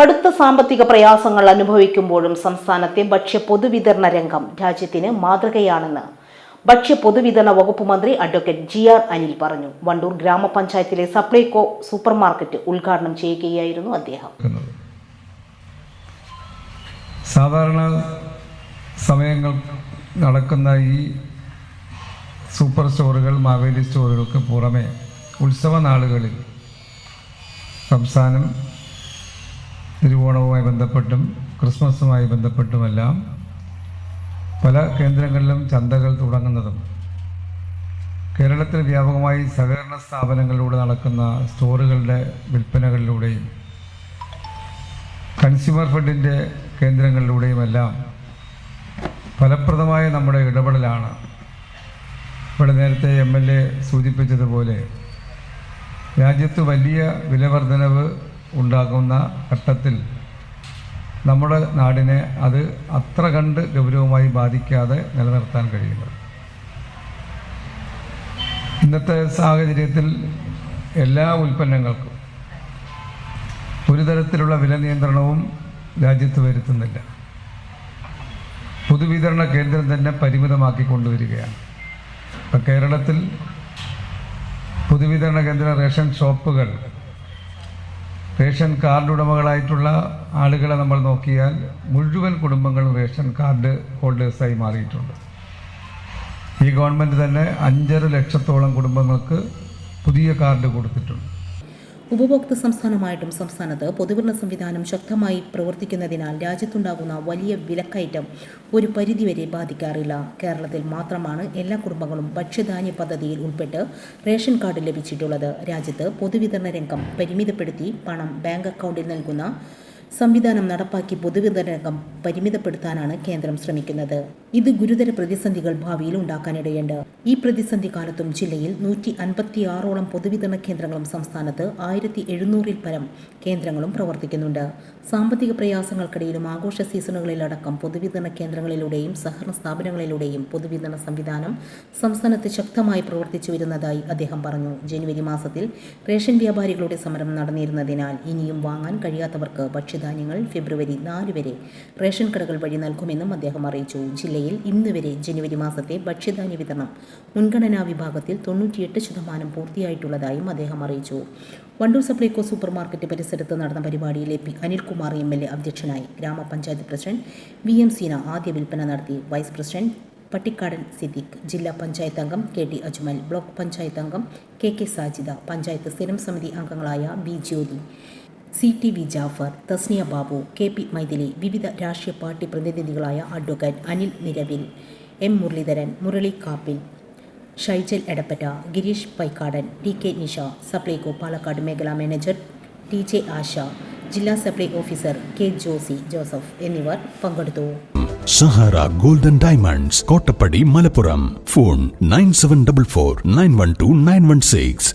കടുത്ത സാമ്പത്തിക പ്രയാസങ്ങൾ അനുഭവിക്കുമ്പോഴും സംസ്ഥാനത്തെ ഭക്ഷ്യ പൊതുവിതരണ രംഗം രാജ്യത്തിന് മാതൃകയാണെന്ന് ഭക്ഷ്യ പൊതുവിതരണ വകുപ്പ് മന്ത്രി അഡ്വക്കേറ്റ് ജി ആർ അനിൽ പറഞ്ഞു. വണ്ടൂർ ഗ്രാമപഞ്ചായത്തിലെ സപ്ലൈകോ സൂപ്പർ മാർക്കറ്റ് ഉദ്ഘാടനം ചെയ്യുകയായിരുന്നു അദ്ദേഹം. സാധാരണ സമയങ്ങൾ നടക്കുന്ന ഈ സൂപ്പർ സ്റ്റോറുകൾ മാവേലി സ്റ്റോറുകൾക്ക് പുറമെ ഉത്സവ നാളുകളിൽ സംസ്ഥാനം തിരുവോണവുമായി ബന്ധപ്പെട്ടും ക്രിസ്മസുമായി ബന്ധപ്പെട്ടുമെല്ലാം പല കേന്ദ്രങ്ങളിലും ചന്തകൾ തുടങ്ങുന്നതും കേരളത്തിൽ വ്യാപകമായി സഹകരണ സ്ഥാപനങ്ങളിലൂടെ നടക്കുന്ന സ്റ്റോറുകളുടെ വിൽപ്പനകളിലൂടെയും കൺസ്യൂമർ ഫെഡിന്റെ കേന്ദ്രങ്ങളിലൂടെയുമെല്ലാം ഫലപ്രദമായ നമ്മുടെ ഇടപെടലാണ്. ഇവിടെ നേരത്തെ എം എൽ എ സൂചിപ്പിച്ചതുപോലെ രാജ്യത്ത് വലിയ വിലവർധനവ് ഉണ്ടാകുന്ന ഘട്ടത്തിൽ നമ്മുടെ നാടിനെ അത് അത്ര കണ്ട് ഗൗരവമായി ബാധിക്കാതെ നിലനിർത്താൻ കഴിയുന്നത് ഇന്നത്തെ സാഹചര്യത്തിൽ എല്ലാ ഉൽപ്പന്നങ്ങൾക്കും ഒരു തരത്തിലുള്ള വില നിയന്ത്രണവും രാജ്യത്ത് വരുത്തുന്നില്ല. പൊതുവിതരണ കേന്ദ്രം തന്നെ പരിമിതമാക്കി കൊണ്ടുവരികയാണ്. ഇപ്പം കേരളത്തിൽ പൊതുവിതരണ കേന്ദ്ര റേഷൻ ഷോപ്പുകൾ റേഷൻ കാർഡ് ഉടമകളായിട്ടുള്ള ആളുകളെ നമ്മൾ നോക്കിയാൽ മുഴുവൻ കുടുംബങ്ങളും റേഷൻ കാർഡ് ഹോൾഡേഴ്സായി മാറിയിട്ടുണ്ട്. ഈ ഗവൺമെന്റ് തന്നെ അഞ്ചര ലക്ഷത്തോളം കുടുംബങ്ങൾക്ക് പുതിയ കാർഡ് കൊടുത്തിട്ടുണ്ട്. ഉപഭോക്തൃ സംസ്ഥാനമായിട്ടും സംസ്ഥാനത്ത് പൊതുവരണ സംവിധാനം ശക്തമായി പ്രവർത്തിക്കുന്നതിനാൽ രാജ്യത്തുണ്ടാകുന്ന വലിയ വിലക്കയറ്റം ഒരു പരിധിവരെ ബാധിക്കാറില്ല. കേരളത്തിൽ മാത്രമാണ് എല്ലാ കുടുംബങ്ങളും ഭക്ഷ്യധാന്യ പദ്ധതിയിൽ ഉൾപ്പെട്ട് റേഷൻ കാർഡ് ലഭിച്ചിട്ടുള്ളത്. രാജ്യത്ത് പൊതുവിതരണ രംഗം പരിമിതപ്പെടുത്തി പണം ബാങ്ക് അക്കൗണ്ടിൽ നൽകുന്ന സംവിധാനം നടപ്പാക്കി പൊതുവിതരണം പരിമിതപ്പെടുത്താനാണ് കേന്ദ്രം ശ്രമിക്കുന്നത്. ഇത് ഗുരുതര പ്രതിസന്ധികൾ ഭാവിയിൽ ഉണ്ടാക്കാനിടയുണ്ട്. ഈ പ്രതിസന്ധി കാലത്തും ജില്ലയിൽ നൂറ്റി അൻപത്തി ആറോളം പൊതുവിതരണ കേന്ദ്രങ്ങളും സംസ്ഥാനത്ത് ആയിരത്തി എഴുന്നൂറിൽ പരം കേന്ദ്രങ്ങളും പ്രവർത്തിക്കുന്നുണ്ട്. സാമ്പത്തിക പ്രയാസങ്ങൾക്കിടയിലും ആഘോഷ സീസണുകളിലടക്കം പൊതുവിതരണ കേന്ദ്രങ്ങളിലൂടെയും സഹകരണ സ്ഥാപനങ്ങളിലൂടെയും പൊതുവിതരണ സംവിധാനം സംസ്ഥാനത്ത് ശക്തമായി പ്രവർത്തിച്ചു വരുന്നതായി അദ്ദേഹം പറഞ്ഞു. ജനുവരി മാസത്തിൽ റേഷൻ വ്യാപാരികളുടെ സമരം നടന്നിരുന്നതിനാൽ ഇനിയും വാങ്ങാൻ കഴിയാത്തവർക്ക് ഭക്ഷ്യധാന്യങ്ങൾ ഫെബ്രുവരി നാല് വരെ റേഷൻ കടകൾ വഴി നൽകുമെന്നും അദ്ദേഹം അറിയിച്ചു. ജില്ലയിൽ ഇന്ന് വരെ ജനുവരി മാസത്തെ ഭക്ഷ്യധാന്യ വിതരണം മുൻഗണനാ വിഭാഗത്തിൽ തൊണ്ണൂറ്റിയെട്ട് ശതമാനം പൂർത്തിയായിട്ടുള്ളതായും അദ്ദേഹം അറിയിച്ചു. വണ്ടൂർ സപ്ലൈകോ സൂപ്പർ മാർക്കറ്റ് പരിസരത്ത് നടന്ന പരിപാടിയിൽ A P Anilkumar M L A അധ്യക്ഷനായി ഗ്രാമപഞ്ചായത്ത് പ്രസിഡന്റ് വി എം സീന ആദ്യ വിൽപ്പന നടത്തി. വൈസ് പ്രസിഡന്റ് പട്ടിക്കാടൻ സിദ്ദിഖ് ജില്ലാ പഞ്ചായത്ത് അംഗം K T Ajmal block panchayat അംഗം കെ കെ സാജിദ പഞ്ചായത്ത് സ്ഥിരം സമിതി അംഗങ്ങളായ B Jyothi C T V Jafar Thasniya Babu K P Mythili വിവിധ രാഷ്ട്രീയ party പ്രതിനിധികളായ advocate Anil Niravil M Muraleedharan Murali Kappil Shaijal Edappatta Girish Paikkadan T K Nisha Supplyco Palakkad മേഖലാ manager T J Asha ജില്ലാ supply officer K Josy Joseph എന്നിവർ പങ്കെടുത്തു. Sahara golden diamonds Kottappadi Malappuram. Phone nine seven double four nine one two nine one six.